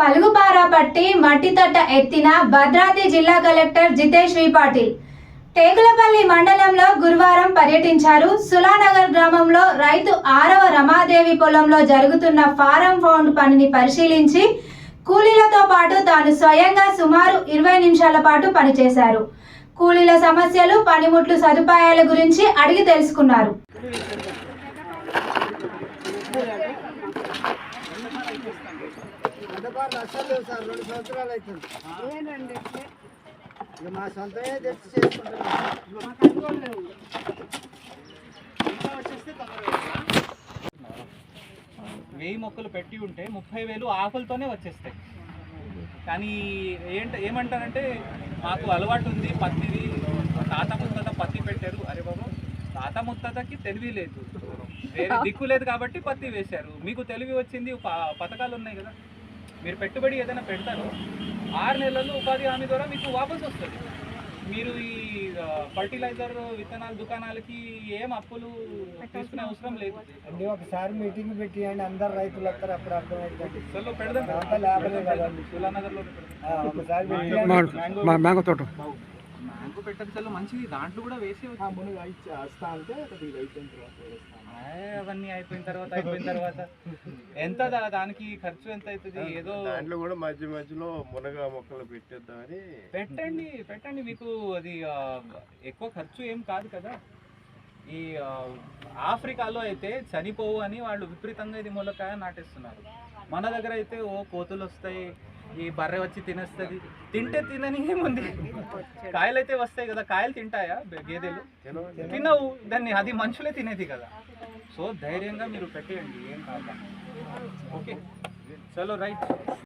పలుగుపార పట్టి మట్టి తట్ట ఎత్తిన భద్రాద్రి జిల్లా కలెక్టర్ జితేష్ వి పాటిల్. టేకులపల్లి మండలంలో గురువారం పర్యటించారు. సులానగర్ గ్రామంలో రైతు ఆరవ రమాదేవి పొలంలో జరుగుతున్న ఫారం ఫౌండ్ పనిని పరిశీలించి కూలీలతో పాటు తాను స్వయంగా సుమారు ఇరవై నిమిషాల పాటు పనిచేశారు. కూలీల సమస్యలు పనిముట్లు సదుపాయాల గురించి అడిగి తెలుసుకున్నారు. లేవు సార్ రెండు సంవత్సరాలు అవుతుంది. ఇక మా సొంతమే తెచ్చి చేసుకుంటున్నాం. వెయ్యి మొక్కలు పెట్టి ఉంటే ముప్పై వేలు ఆకులతోనే వచ్చేస్తాయి. కానీ ఏంట ఏమంటారంటే మాకు అలవాటు ఉంది పత్తిది తాత ముత్తత పత్తి పెట్టారు. అరే బాబు తాత ముత్తతకి తెలివి లేదు. వేరే దిక్కు లేదు కాబట్టి పత్తి వేశారు. మీకు తెలివి వచ్చింది పథకాలు ఉన్నాయి కదా. మీరు పెట్టుబడి ఏదైనా పెడతారు ఆరు నెలల్లో ఉపాధి హామీ ద్వారా మీకు వాపస్ వస్తుంది. మీరు ఈ ఫర్టిలైజర్ విత్తనాల దుకాణాలకి ఏం అప్పులు తీసుకునే అవసరం లేదు. అండి ఒకసారి మీటింగ్ పెట్టియండి అందరు రైతులు వస్తారు అప్పుడు అర్థమవుతుంది. అసలు పెడదాం. ఒకసారి. మ్యాంగో తోట. మ్యాంగో పెట్టడం మంచిది దాంట్లో కూడా వేసి వస్తా అంటే అవన్నీ అయిపోయిన తర్వాత అయిపోయిన తర్వాత. ఎంత దానికి ఖర్చు ఎంత అవుతుంది? ఏదో దాంట్లో కూడా మధ్య మధ్యలో మునగ మొక్కలు పెట్టేద్దామని. పెట్టండి పెట్టండి. మీకు అది ఎక్కువ ఖర్చు ఏం కాదు కదా. ఈ ఆఫ్రికాలో అయితే చనిపోవు అని వాళ్ళు విపరీతంగా ఇది ములకాయ నాటేస్తున్నారు. మన దగ్గర అయితే ఓ కోతులు వస్తాయి ఈ బర్రె వచ్చి తినేస్తుంది. తింటే తినని ఏముంది? కాయలు అయితే వస్తాయి కదా కాయలు తింటాయా? గేదెలు? తినవు. దాన్ని అది మనుషులే తినేది కదా. సో ధైర్యంగా మీరు పెట్టేయండి ఏం కాదు. ఓకే. చలో రైట్.